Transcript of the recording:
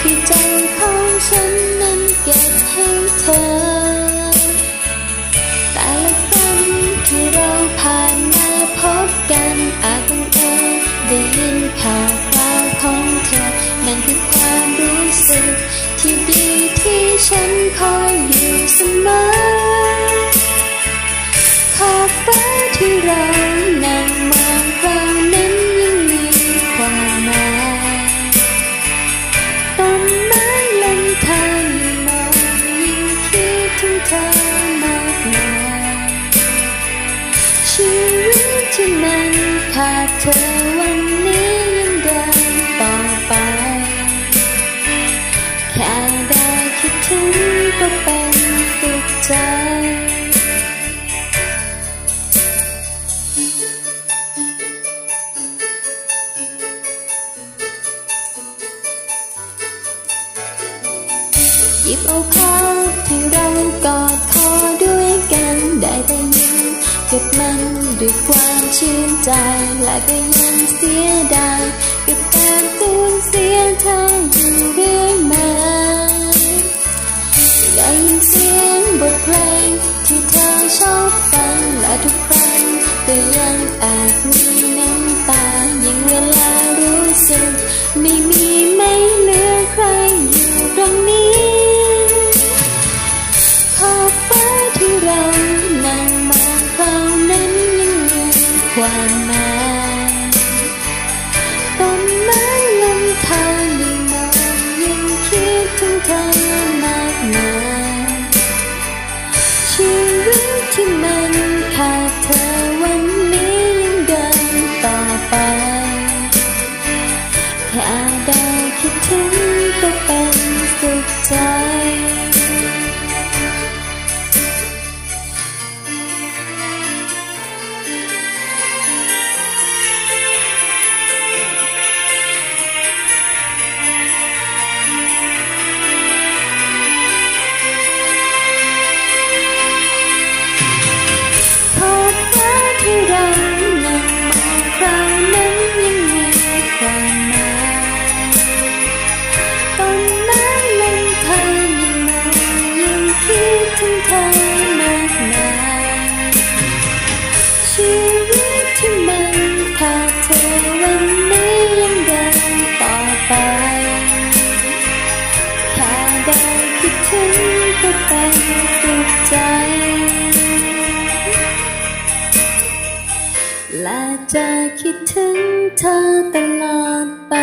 ที่ใจของฉันนั้นเก็บให้เธอ ธอมากมายชีวิตที่มันขาดเธอวันนี้ยังเดินต่อไป แค่ได้คิดถึงก็เป็นสุขใจหยิบเอาภา ที่เรากอดคอด้วยกันได้แต่ยิ้มเก็บมันด้วยความชื่นใจและก็ยังเสียดายกับการสูญเสียเธออยู่เรื่อยมาได้ยินเสียงบทเพลงที่เธอชอบฟังและทุกครั้งก็ยังอาจมี ความหมายต้นไม้ลำธารยิ่งมองยิ่งคิดถึงเธอมากมายชีวิตที่มันขาดเธอวันนี้ยังเดินต่อไปแค่ได้คิดถึงก็เป็นสุขใจ ชีวิตที่มันพาเธอวันนี้ยังเดินต่อไปแค่ได้คิดถึงก็เป็นสุขใจ และจะคิดถึงเธอตลอดไป